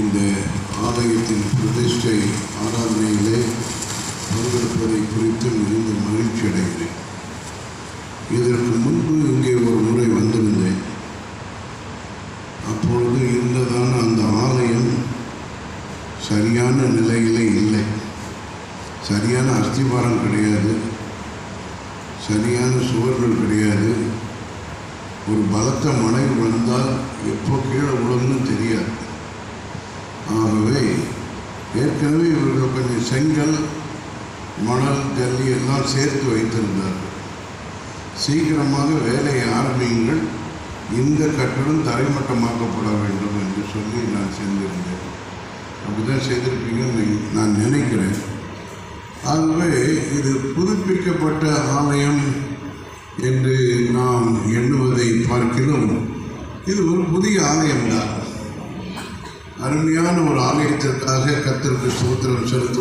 இந்த ஆலயத்தின் பிரதிஷ்டை ஆராதனையிலே பங்கெடுப்பதை குறித்து மிகுந்த மகிழ்ச்சி அடைகிறேன். இதற்கு முன்பு இங்கே ஒரு முறை வந்திருந்தேன். அப்பொழுது இருந்ததான அந்த ஆலயம் சரியான நிலையிலே இல்லை. சரியான அஸ்திபாரம் கிடையாது. சரியான சுவர்கள் கிடையாது. ஒரு பலத்த மழை வந்தால் ஏற்கனவே இவர்கள் கொஞ்சம் செங்கல் மணல் ஜல்லி எல்லாம் சேர்த்து வைத்திருந்தார்கள் சீக்கிரமாக வேலையை ஆரம்பியுங்கள். இந்த கட்டடம் தரைமட்டமாக்கப்பட வேண்டும் என்று சொல்லி நான் சென்றிருந்தேன். அப்படிதான் செய்திருப்பீங்கன்னு நான் நினைக்கிறேன். ஆகவே இது புதுப்பிக்கப்பட்ட ஆலயம் என்று நாம் எண்ணுவதை பார்க்கிறோம். இது ஒரு புதிய ஆலயம்தான். அருமையான ஒரு ஆலயத்திற்காக கத்திற்கு ஸ்தோத்திரம் செலுத்துவோம்